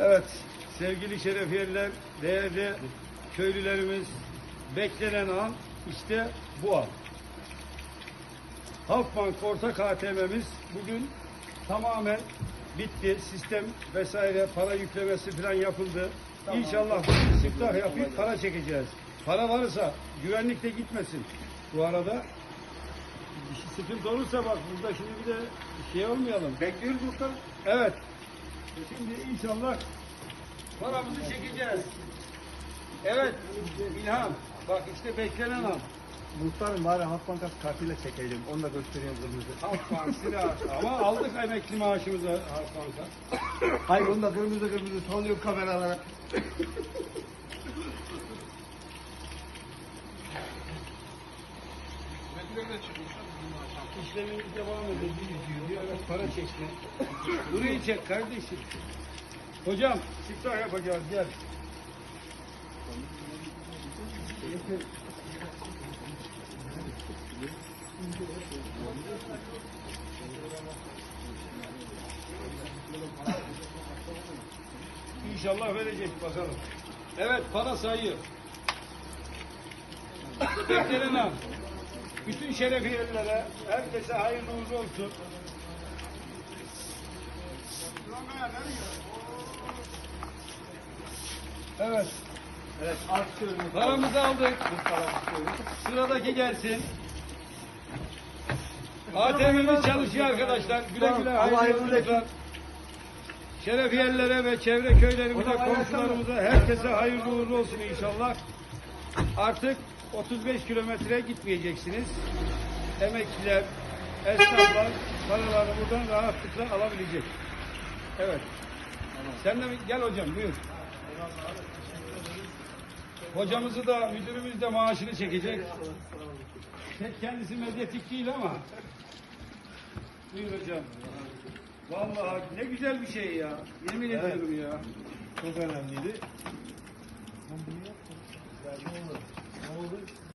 Evet, sevgili şerefiyeliler, değerli köylülerimiz, beklenen an işte bu an. Halkbank ortak ATM'miz bugün tamamen bitti. Sistem vesaire para yüklemesi falan yapıldı. İnşallah bugün siftah yapıp para çekeceğiz. Para varsa güvenlik de gitmesin. Bu arada şey sıkıntı olursa bak burada şimdi bir de şey olmayalım. Bekliyoruz muhtar. Evet. Şimdi inşallah paramızı çekeceğiz. Evet. İlham. Bak işte beklenen an. Muhtarım bari Halk Bankası kartıyla çekelim. Onu da göstereyim kırmızı. Halkbank silah. Ama aldık emekli maaşımızı Halkbank'a. Hayır onu da kırmızı kırmızı sallıyorum kameralara. İşlemimiz devam ediyor. Evet para çekti. Burayı çek kardeşim. Hocam siftah yapacağız gel. İnşallah verecek bakalım. Evet para sayıyor. Beklenen. Bütün şerefiyelilere, herkese hayırlı uğurlu olsun. Evet, Evet alkışlıyorum. paramızı aldık. Sıradaki gelsin. ATM'miz çalışıyor arkadaşlar. Güle güle hayırlı olsun. Şerefiyelilere ve çevre köylerimize, komşularımıza, herkese hayırlı uğurlu olsun inşallah. Artık 35 kilometre gitmeyeceksiniz. Emekliler, esnaflar paralarını buradan rahatlıkla alabilecek. Evet. Sen de mi? Gel hocam buyur. Hocamızı da müdürümüz de maaşını çekecek. Tek kendisi medyatik değil ama. Buyur hocam. Vallahi ne güzel bir şey ya. Yemin Evet. ediyorum ya. Çok önemliydi. Ne oldu?